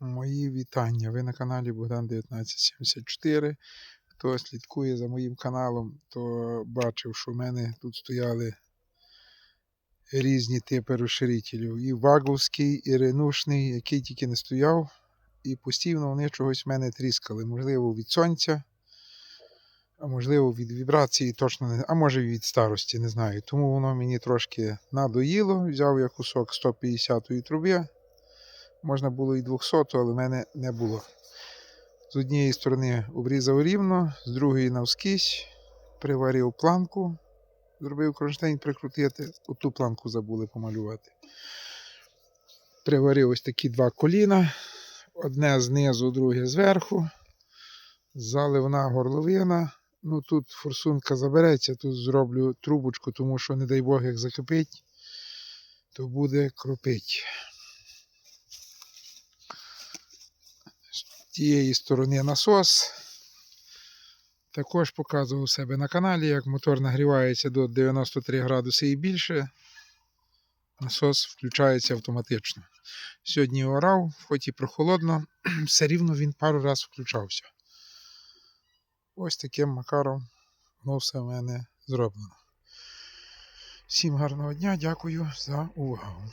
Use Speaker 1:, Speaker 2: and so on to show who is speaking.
Speaker 1: Мої вітання. Ви на каналі Богдан 1974. Хто слідкує за моїм каналом, то бачив, що в мене тут стояли різні типи розширителів. І ваговський, і ренушний, який тільки не стояв. І постійно вони чогось в мене тріскали. Можливо, від сонця, а можливо, від вібрації, точно не, а може від старості, не знаю. Тому воно мені трошки надоїло. Взяв я кусок 150-ї труби. Можна було і 200, але в мене не було. З однієї сторони обрізав рівно, з другої навскізь, приварив планку, зробив кронштейн прикрутити. Оту планку забули помалювати. Приварив ось такі два коліна. Одне знизу, друге зверху. Заливна горловина. Ну тут форсунка забереться, тут зроблю трубочку, тому що, не дай Бог, як закипить, то буде кропить. Тієї сторони насос. Також показував себе на каналі, як мотор нагрівається до 93 градуси і більше. Насос включається автоматично. Сьогодні орав, хоч і прохолодно, все рівно він пару разів включався. Ось таким макаром воно все в мене зроблено. Всім гарного дня, дякую за увагу.